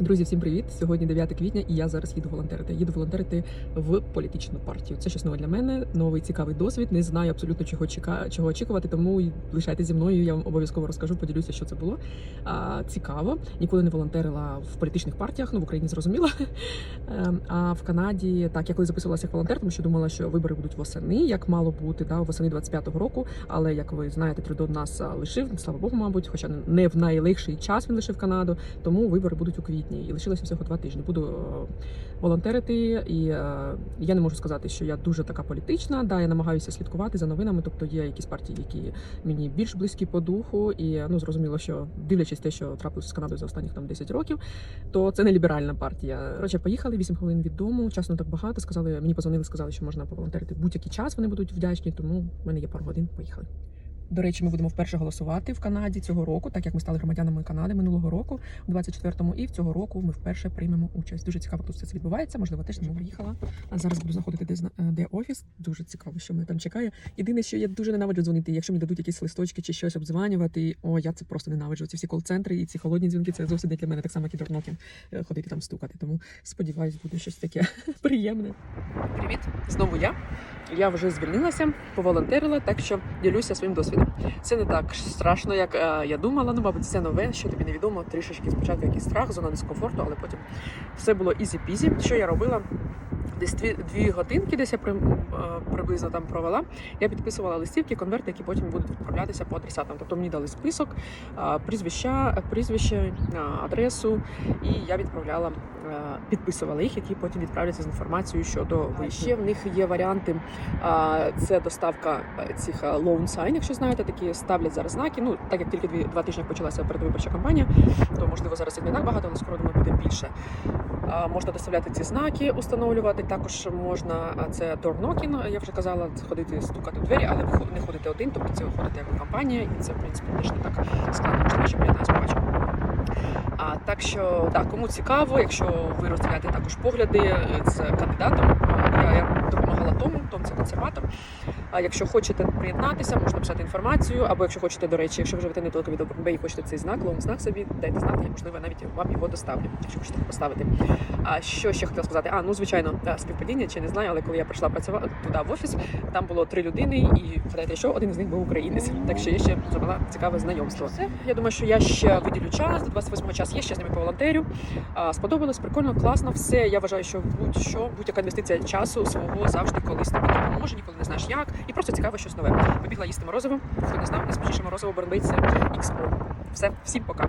Друзі, всім привіт! Сьогодні 9 квітня, і я зараз їду волонтерити. Їду волонтерити в політичну партію. Це щось нове для мене, новий цікавий досвід. Не знаю абсолютно чого чека... чого очікувати, тому й лишайтесь зі мною. Я вам обов'язково розкажу, поділюся, що це було. А, цікаво. Ніколи не волонтерила в політичних партіях. Ну в Україні зрозуміло. Ем, А в Канаді так я коли записувалася як волонтер, тому що думала, що вибори будуть восени, як мало бути, да, восени 25-го року. Але як ви знаєте, Трюдо нас лишив, слава Богу, мабуть, хоча не в найлегший час він лишив Канаду, тому вибори будуть у квітні. І лишилося всього два тижні. Буду е, волонтерити, і е, я не можу сказати, що я дуже така політична. Да, я намагаюся слідкувати за новинами. Тобто є якісь партії, які мені більш близькі по духу, і ну зрозуміло, що дивлячись те, що трапилося з Канадою за останніх там 10 років, то це не ліберальна партія. Коротше, поїхали 8 хвилин від дому. Часно так багато. Сказали, мені позвонили, сказали, що можна поволонтерити будь-який час. Вони будуть вдячні, тому в мене є пару годин. Поїхали. До речі, ми будемо вперше голосувати в Канаді цього року, так як ми стали громадянами Канади минулого року, у 24-му, і в цього року ми вперше приймемо участь. Дуже цікаво, тут все це відбувається. Можливо, теж не приїхала. А зараз буду знаходити, де е, де офіс. Дуже цікаво, що мене там чекає. Єдине, що я дуже ненавиджу дзвонити. Якщо мені дадуть якісь листочки чи щось обдзванювати, о, я це просто ненавиджу. Ці всі кол-центри і ці холодні дзвінки це зовсім не для мене, так само як і дорнокін ходити там стукати. Тому сподіваюсь, буде щось таке приємне. Привіт, знову я. Я вже звільнилася, поволонтерила, так що ділюся своїм досвідом. Це не так страшно, як е, я думала. Ну, мабуть, це нове, що тобі невідомо. Трішечки спочатку якийсь страх, зона дискомфорту, але потім все було ізі-пізі. Що я робила? Десь дві, дві годинки, десь я при, е, приблизно там провела. Я підписувала листівки, конверти, які потім будуть відправлятися по адресатам. Тобто мені дали список, е, прізвища, прізвище, е, адресу, і я відправляла, е, підписувала їх, які потім відправляться з інформацією щодо виїзду. Ще в них є варіанти. Це доставка е, цих е, loan sign, якщо знаєте, такі ставлять зараз знаки. Ну так як тільки дві два тижні почалася передвиборча кампанія, то можливо зараз їх не так багато, але скоро думаю, буде більше. Можна доставляти ці знаки, установлювати. Також можна це knocking, я вже казала, ходити стукати у двері, але не ходите один, тобто це виходите як компанія, і це в принципі теж не так складно, можливо, нас побачив. А так що так, кому цікаво, якщо ви розділяєте також погляди е, з кандидатом, я, я допомагала тому, Том це консерватор. А якщо хочете приєднатися, можна писати інформацію, або якщо хочете, до речі, якщо ви живете недалеко від Обербей і хочете цей знак, лоун знак собі, дайте знати, я, можливо, навіть вам його доставлю, якщо хочете поставити. А що ще хотіла сказати? А ну звичайно, співпадіння чи не знаю, але коли я прийшла працювати туди в офіс, там було три людини, і гадайте, що один з них був українець. Так що є ще забула цікаве знайомство. Все, я думаю, що я ще виділю час до 28 час. Є ще з ними поволонтерю. А, сподобалось, прикольно, класно. Все. Я вважаю, що будь-що, будь-яка інвестиція часу свого завжди колись тобі допоможе, ніколи не знаєш як. І просто цікаво щось нове. Побігла їсти морозиво. Хто не знав, найсмачніше морозиво це XO. Все, всім пока.